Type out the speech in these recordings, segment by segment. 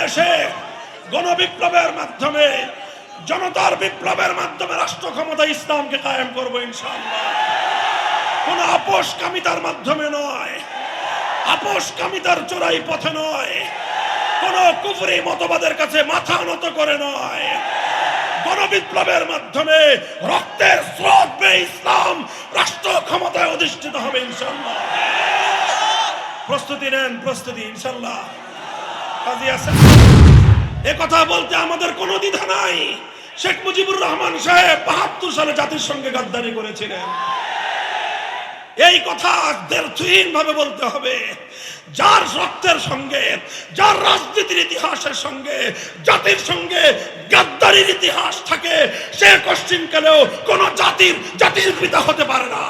দেশে গণবিপ্লবের মাধ্যমে, জনতার বিপ্লবের মাধ্যমে রাষ্ট্র ক্ষমতা ইসলামকে কায়েম করব ইনশাআল্লাহ। কোন আপোষকামিতার মাধ্যমে নয়, আপোষকামিতার চোরাই পথে নয়, কোন কুফরি মতবাদের কাছে মাথা নত করে নয়। গণবিপ্লবের মাধ্যমে রক্তের স্রোত ইসলাম রাষ্ট্র ক্ষমতায় অধিষ্ঠিত হবে ইনশাল্লাহ প্রস্তুতি নেন, প্রস্তুতি ইনশাল্লাহ কাজী আছেন এ কথা বলতে আমাদের কোনো দ্বিধা নাই। শেখ মুজিবুর রহমান সাহেব বাহাত্তর সালে জাতির সঙ্গে গাদ্দারি করেছিলেন। এই কথা দ্ব্যর্থহীন ভাবে বলতে হবে। যার রক্তের সঙ্গে, যার রাজনীতির ইতিহাসের সঙ্গে, জাতির সঙ্গে গাদ্দারির ইতিহাস থাকে, সে কশ্চিনকালেও কোন জাতির জাতির পিতা হতে পারে না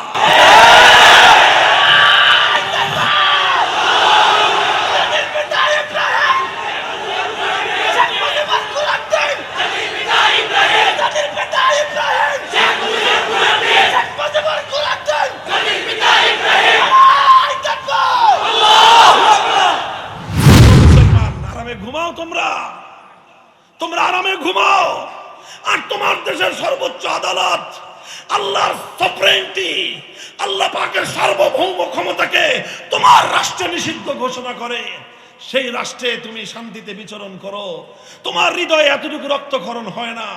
মুসলমান আরামে ঘুমাও তোমরা তোমরা আরামে ঘুমাও আর তোমার দেশের সর্বোচ্চ আদালত, আল্লাহর সফরেন্টি আল্লাহ পাকের সার্বভৌম ক্ষমতাকে তোমার রাষ্ট্রে নিষিদ্ধ ঘোষণা করে। সেই রাষ্ট্রে তুমি শান্তিতে বিচরণ করো। তোমার হৃদয়ে এতটুকু রক্তক্ষরণ হয় না,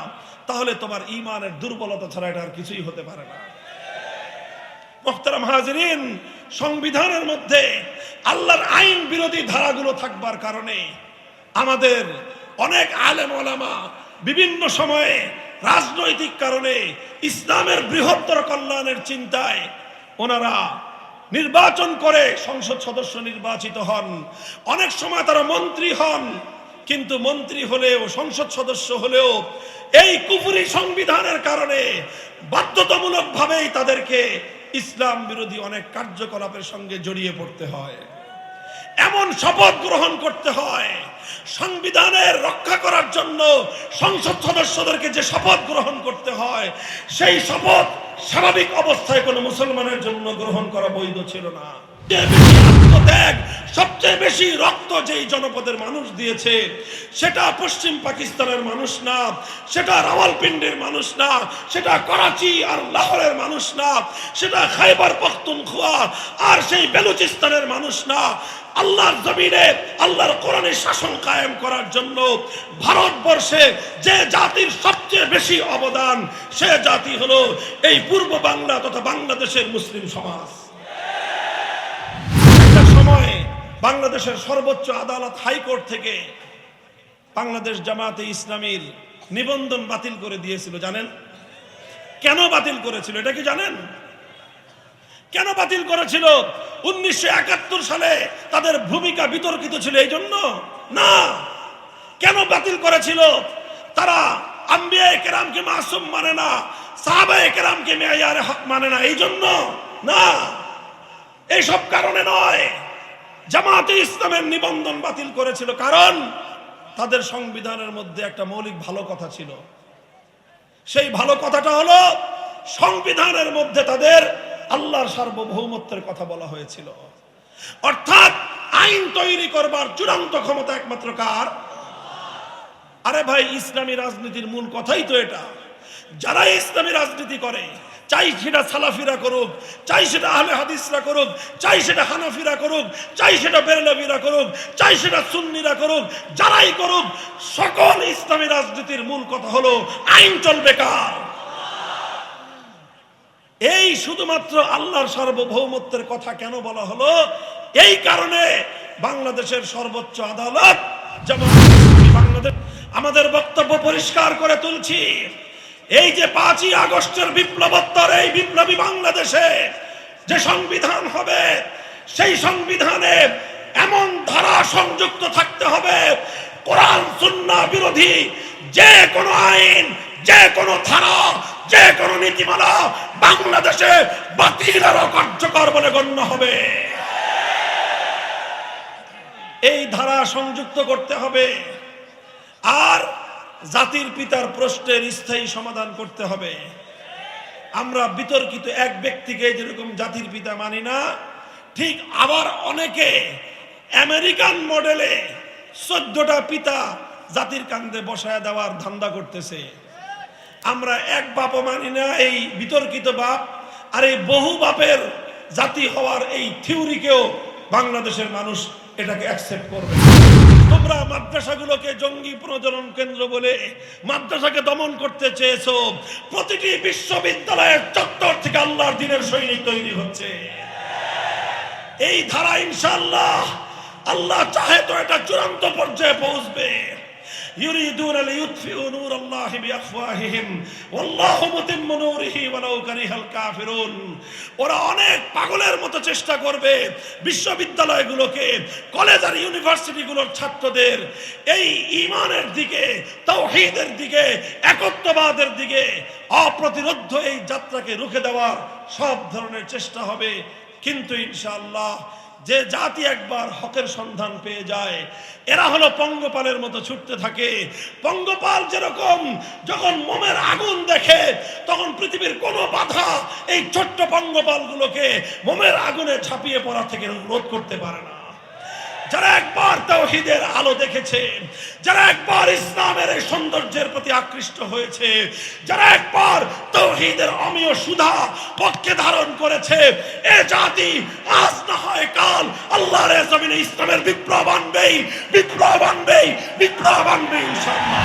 তাহলে তোমার ইমানের দুর্বলতা ছাড়া এটা আর কিছুই হতে পারে না। মোহতারাম হাজরিন, সংবিধানের মধ্যে আল্লাহর আইন বিরোধী ধারাগুলো থাকবার কারণে আমাদের অনেক আলেম ওলামা বিভিন্ন সময়ে রাজনৈতিক কারণে ইসলামের বৃহত্তর কল্যাণের চিন্তায় ওনারা নির্বাচন করে সংসদ সদস্য নির্বাচিত হন। অনেক সময় তারা মন্ত্রী হন, কিন্তু মন্ত্রী হলেও, সংসদ সদস্য হলেও এই কুপুরি সংবিধানের কারণে বাধ্যতামূলকভাবেই তাদেরকে ইসলাম বিরোধী অনেক কার্যকলাপের সঙ্গে জড়িয়ে পড়তে হয়। এমন শপথ গ্রহণ করতে হয়। সংবিধানের রক্ষা করার জন্য সংসদ সদস্যদেরকে যে শপথ গ্রহণ করতে হয়, সেই শপথ স্বাভাবিক অবস্থায় কোনো মুসলমানের জন্য গ্রহণ করা বৈধ ছিল না। সবচেয়ে বেশি রক্ত যেই জনপদের মানুষ দিয়েছে, সেটা পশ্চিম পাকিস্তানের মানুষ না, সেটা রাওয়ালপিন্ডির মানুষ না, সেটা করাচি আর লাহোরের মানুষ না, সেটা খাইবার পখতুনখোয়া আর সেই বেলুচিস্তানের মানুষ না। আল্লাহর জমিনে, আল্লাহর কোরআনের শাসন কায়েম করার জন্য ভারতবর্ষে যে জাতির সবচেয়ে বেশি অবদান, সে জাতি হলো এই পূর্ব বাংলা তথা বাংলাদেশের মুসলিম সমাজ। বাংলাদেশের সর্বোচ্চ আদালত হাইকোর্ট থেকে বাংলাদেশ জামাতে ইসলামীর নিবন্ধন বাতিল করে দিয়েছিল, জানেন? কেন বাতিল করেছিল, এটা কি জানেন? কেন বাতিল করেছিল? উনিশশো একাত্তর সালে তাদের ভূমিকা বিতর্কিত ছিল এই জন্য? না। কেন বাতিল করেছিল? তারা আম্বিয়া কেরামকে মাসুম মানে না, সাহাবা কেরামকে মেয়ার হক মানে না, এই জন্য? না। এইসব কারণে নয়। জামাতে ইসলামের নিবন্ধন বাতিল করেছিল। কারণ তাদের সংবিধানের মধ্যে একটা মৌলিক ভালো কথা ছিল। সেই ভালো কথাটা হলো, সংবিধানের মধ্যে তাদের আল্লাহর সার্বভৌমত্বের কথা বলা হয়েছিল। অর্থাৎ আইন তৈরি করবার চূড়ান্ত ক্ষমতা একমাত্র কার? আরে ভাই, ইসলামী রাজনীতির মূল কথাই তো এটা। যারা ইসলামী রাজনীতি করে চাই সেটা সালাফিরা করুক, চাই সেটা আহলে হাদিসরা করুক, চাই সেটা হানাফিরা করুক, চাই সেটা বেরলবিরা করুক, চাই সেটা সুন্নিরা করুক, যারাই করুক, সকল ইসলামী রাজনীতির মূল কথা হলো আইন চলবে কার? এই শুধুমাত্র আল্লাহর সার্বভৌমত্বের কথা কেন বলা হলো? এই কারণে বাংলাদেশের সর্বোচ্চ আদালত যেমন বাংলাদেশ আমাদের বক্তব্য পরিষ্কার করে তুলছি। এই যে পাঁচই আগস্টের বিপ্লবোত্তর, এই বিপ্লবী বাংলাদেশে যে সংবিধান হবে, সেই সংবিধানে এমন ধারা সংযুক্ত থাকতে হবে, কোরআন, সুন্না বিরোধী যে কোনো আইন, যে কোনো ধারা, যে কোনো নীতিমালা বাংলাদেশে বাতিল আরও কার্যকর বলে গণ্য হবে। এই ধারা সংযুক্ত করতে হবে। আর জাতির পিতার প্রশ্নের স্থায়ী সমাধান করতে হবে আমরা বিতর্কিত এক ব্যক্তিকে যেরকম জাতির পিতা মানি না, ঠিক আবার অনেকে আমেরিকান মডেলে চোদ্দটা পিতা জাতির কান্দে বসায় দেওয়ার ধান্দা করতেছে আমরা এক বাপও মানি না এই বিতর্কিত বাপ, আর এই বহু বাপের জাতি হওয়ার এই থিওরিকেও বাংলাদেশের মানুষ এটাকে অ্যাকসেপ্ট করবে। তোমরা মাদ্রাসাগুলোকে জঙ্গি প্রজনন কেন্দ্র বলে মাদ্রাসাকে দমন করতে চেয়েছো। প্রতিটি বিশ্ববিদ্যালয়ের চত্বর থেকে আল্লাহর দিনের সৈনিক তৈরি হচ্ছে। এই ধারা ইনশাল্লাহ আল্লাহ চাহে তো এটা চূড়ান্ত পর্যায়ে পৌঁছবে। يريدون ليطفئوا نور الله بأفواههم والله متم نوره ولو كره الكافرون ওরা অনেক পাগলের মতো চেষ্টা করবে বিশ্ববিদ্যালয়গুলোকে কলেজ আর ইউনিভার্সিটিগুলোর ছাত্রদের এই ইমানের দিকে তাওহীদের দিকে একত্ববাদের দিকে অপ্রতিরোধ্য এই যাত্রাকে রুখে দেওয়ার সব ধরনের চেষ্টা হবে কিন্তু ইনশাআল্লাহ যে জাতি একবার হকের সন্ধান পেয়ে যায়, এরা হলো পঙ্গপালের মতো ছুটতে থাকে। পঙ্গপাল যেরকম যখন মোমের আগুন দেখে, তখন পৃথিবীর কোনো বাধা এই ছোট্ট পঙ্গপালগুলোকে মোমের আগুনে ছাপিয়ে পড়া থেকে রোধ করতে পারে না। যারা একবার তাওহীদের আলো দেখেছে, যারা একবার ইসলামের এই সৌন্দর্যের প্রতি আকৃষ্ট হয়েছে, যারা একবার তৌহিদের অমীয় সুধা পক্ষে ধারণ করেছে, এ জাতি আজ না হয় কাল আল্লাহর জমিনে ইসলামের বিপ্লব আনবেই বিপ্লব আনবেই, বিপ্লব আনবে ইনশাআল্লাহ।